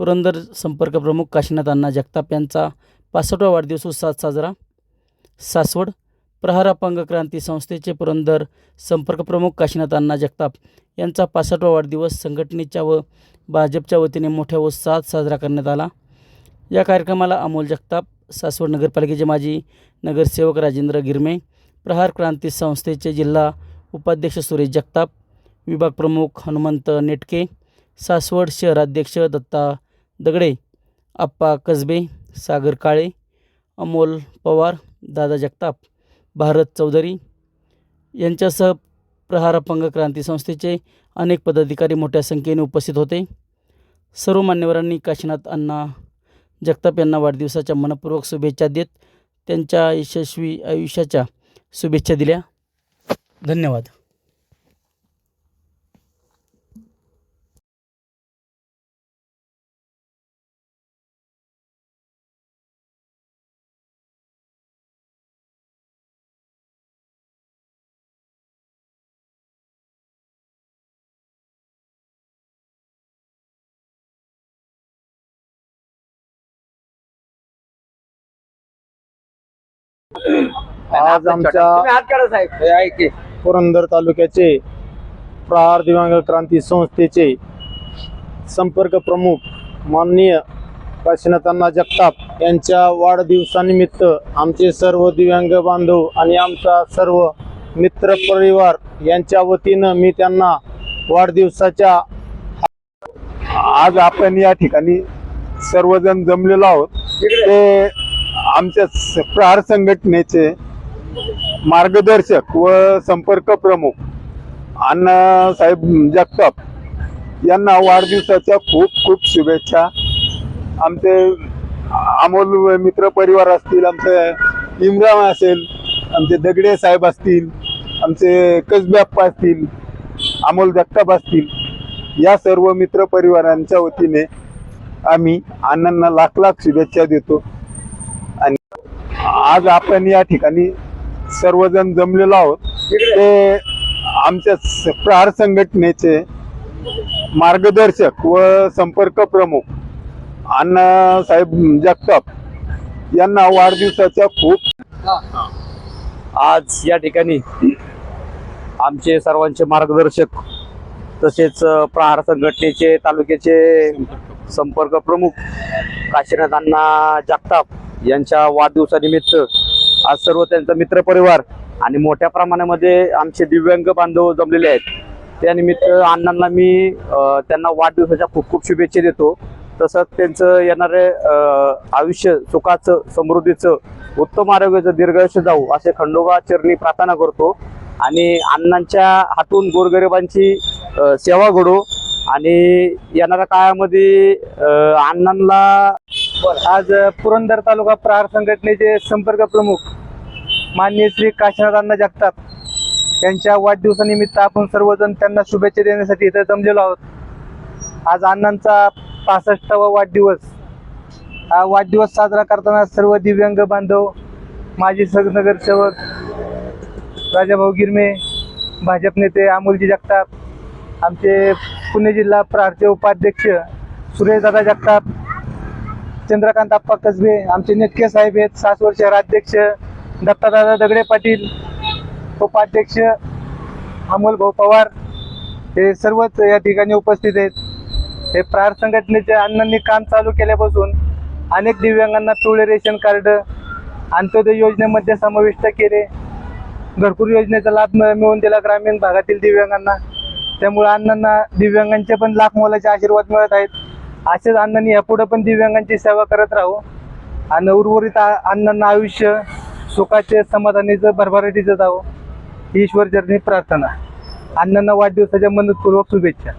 पुरंदर संपर्क प्रमुख काशीनाथ अण्णा जगताप यांचा पासष्टवा वाढदिवस उत्साहात साजरा. सासवड प्रहार अपंग क्रांती संस्थेचे पुरंदर संपर्क प्रमुख काशीनाथ अण्णा जगताप यांचा पासष्टवा वाढदिवस संघटनेच्या व भाजपच्या वतीने मोठ्या उत्साहात साजरा करण्यात आला. या कार्यक्रमाला अमोल जगताप सासवड नगरपालिकेचे माजी नगरसेवक राजेंद्र गिरमे प्रहार क्रांती संस्थेचे जिल्हा उपाध्यक्ष सुरेश जगताप विभाग प्रमुख हनुमंत नेटके सासवड शहराध्यक्ष दत्ता दगडे आप्पा कसबे सागर काळे अमोल पवार दादा जगताप भारत चौधरी यांच्यासह प्रहार अपंग क्रांती संस्थेचे अनेक पदाधिकारी मोठ्या संख्येने उपस्थित होते. सर्व मान्यवरांनी काशीनाथ अण्णा जगताप यांना वाढदिवसाच्या मनपूर्वक शुभेच्छा देत त्यांच्या यशस्वी आयुष्याच्या शुभेच्छा दिल्या. धन्यवाद. आज आमच्या पुरंदर तालुक्याचे प्रहार दिव्यांग क्रांती संस्थेचे संपर्क प्रमुख माननीय काशीनाथांना जगताप यांच्या वाढदिवसानिमित्त आमचे सर्व दिव्यांग बांधव आणि आमचा सर्व मित्र परिवार यांच्या वतीनं मी त्यांना वाढदिवसाच्या आज आपण या ठिकाणी सर्वजण जमलेलो आहोत. ते आमच्या प्रहार संघटनेचे मार्गदर्शक व संपर्क प्रमुख अण्णासाहेब जगताप यांना वाढदिवसाच्या खूप खूप शुभेच्छा. आमचे अमोल मित्र परिवार असतील आमचे इम्रान असेल आमचे दगडे साहेब असतील आमचे कसब्याप्पा असतील अमोल जगताप असतील या सर्व मित्र परिवारांच्या वतीने आम्ही अण्णांना लाख लाख शुभेच्छा देतो. आणि आज आपण या ठिकाणी सर्वजण जमलेलो आहोत. ते आमच्या प्रहार संघटनेचे मार्गदर्शक व संपर्क प्रमुख अण्णासाहेब जगताप यांना वाढदिवसाच्या खूप आज या ठिकाणी आमचे सर्वांचे मार्गदर्शक तसेच प्रहार संघटनेचे तालुक्याचे संपर्क प्रमुख काशीनाथ अण्णा जगताप यांच्या वाढदिवसानिमित्त आज सर्व त्यांचा मित्रपरिवार आणि मोठ्या प्रमाणामध्ये आमचे दिव्यांग बांधव जमलेले आहेत. त्यानिमित्त अण्णांना मी त्यांना वाढदिवसाच्या खूप खूप शुभेच्छा देतो. तसंच त्यांचं येणारे आयुष्य सुखाचं समृद्धीचं उत्तम आरोग्याचं दीर्घायुष्य जाऊ असे खंडोबा चरणी प्रार्थना करतो. आणि अण्णांच्या हातून गोरगरिबांची सेवा घडो. आणि येणाऱ्या काळामध्ये अण्णांना आज पुरंदर तालुका प्रहार संघटनेचे संपर्क प्रमुख माननीय श्री काशीनाथ अण्णा जगताप यांच्या वाढदिवसानिमित्त आपण सर्वजण त्यांना शुभेच्छा देण्यासाठी इथं जमलेलो आहोत. आज अण्णांचा पासष्टावा वाढदिवस. हा वाढदिवस साजरा करताना सर्व दिव्यांग बांधव माजी नगरसेवक राजाभाऊ गिरमे भाजप नेते अमोलजी जगताप आमचे पुणे जिल्हा प्रहारचे उपाध्यक्ष सुरेशदादा जगताप चंद्रकांत आप्पा कसबे आमचे नेटके साहेब आहेत सासवड शहराध्यक्ष दत्तादादा दगडे पाटील उपाध्यक्ष अमोल भाऊ पवार हे सर्वच या ठिकाणी उपस्थित आहेत. हे प्रहार संघटनेचे अण्णांनी काम चालू केल्यापासून अनेक दिव्यांगांना पिवळे रेशन कार्ड अंत्योदय योजनेमध्ये समाविष्ट केले. घरकुल योजनेचा लाभ मिळवून दिला ग्रामीण भागातील दिव्यांगांना. त्यामुळे अण्णांना दिव्यांगांचे पण लाख मोलाचे आशीर्वाद मिळत आहेत. असेच अण्णांनी यापुढे पण दिव्यांगांची सेवा करत राहू. आणि उर्वरित आ- अण्णांना आयुष्य सुखाचे समाधानीचं भरभराटीचं जावं. ईश्वर चरणी प्रार्थना. अण्णांना वाढदिवसाच्या मनपूर्वक शुभेच्छा.